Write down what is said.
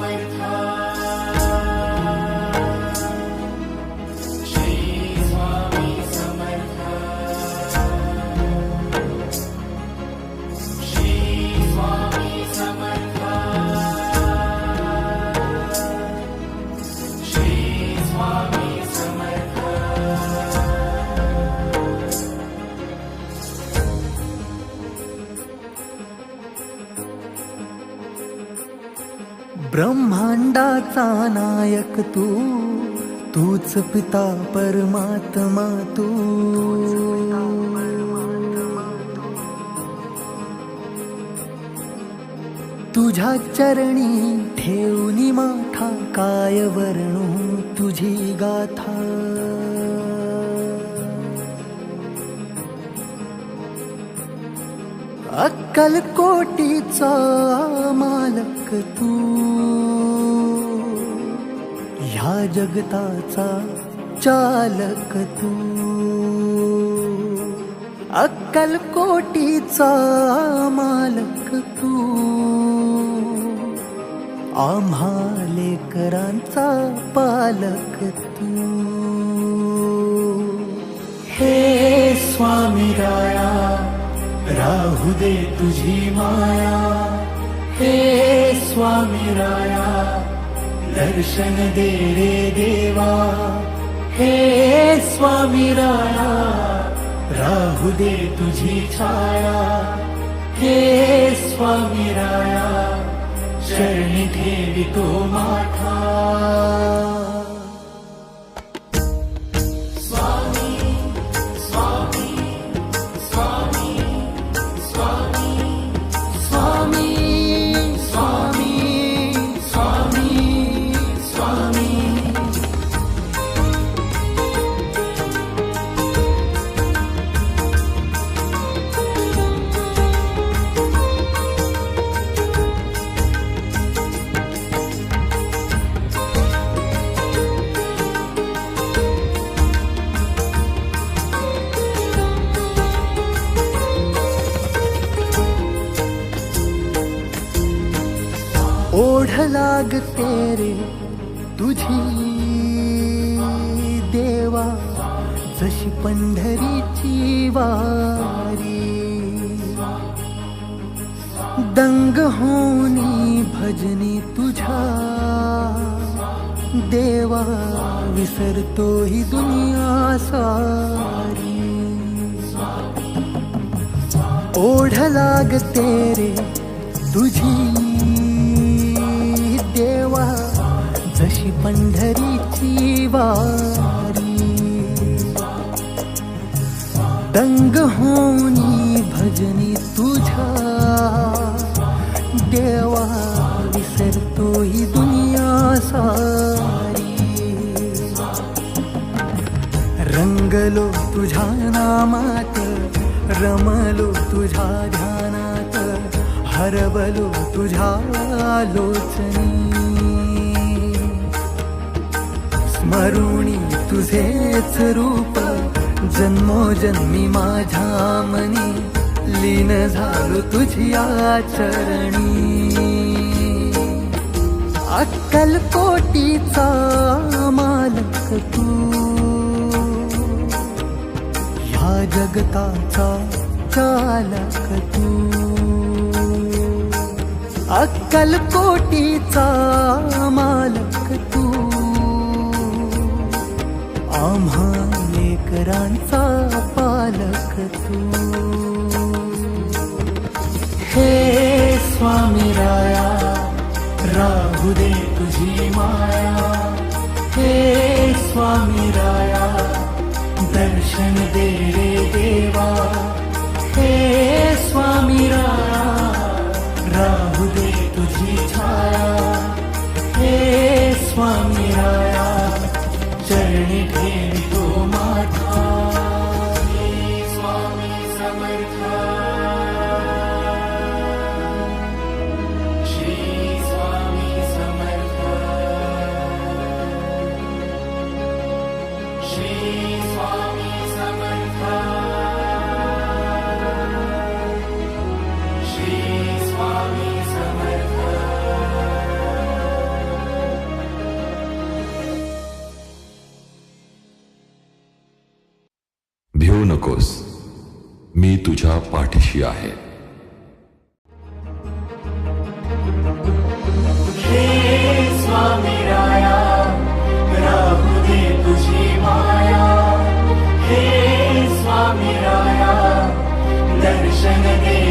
way to ब्रह्मांडाचा नायक तू तूच पिता परमात्मा तू. तुझ्या चरणी ठेवनी माठा काय वर्णू तुझी गाथा. अक्कल कोटीचा जगताचा चालक तू. अक्कल कोटीचा मालक तू. आम्हा लेकरांचा पालक तू. हे स्वामी राया राहू दे तुझी माया. हे स्वामी राया दर्शन दे रे देवा। हे स्वामी राया राहू दे तुझी छाया। हे स्वामी राया शरणी तो माथा ओढ लागते रे तुझी. देवा जशी पंढरीची वारी. दंग होनी भजनी तुझा देवा विसरतो ही दुनिया सारी. ओढ लागते रे तुझी. पंढरीची वारी. दंग होनी भजनी तुझ्या. देवा विसरतो ही दुनिया सारी. रंगलो तुझ्या नामात रमलो तुझ्या ध्यानात हरवलो तुझ्या लोचनी. मरुणी तुझेच रूप जन्मोजन्मी माझ्या मनी लीन झालो तुझ्या चरणी अक्कल कोटीचा मालक तू. ह्या जगताचा चालक तू. अक्कल कोटीचा मालक आम्हा लेकरांचा पालक तू. हे स्वामी राया राहू दे तुझी माया. हे स्वामी राया दर्शन दे रे देवा नकोस मी तुझ्या पाठीशी आहे. स्वामी तुझी स्वामी दर्शन दे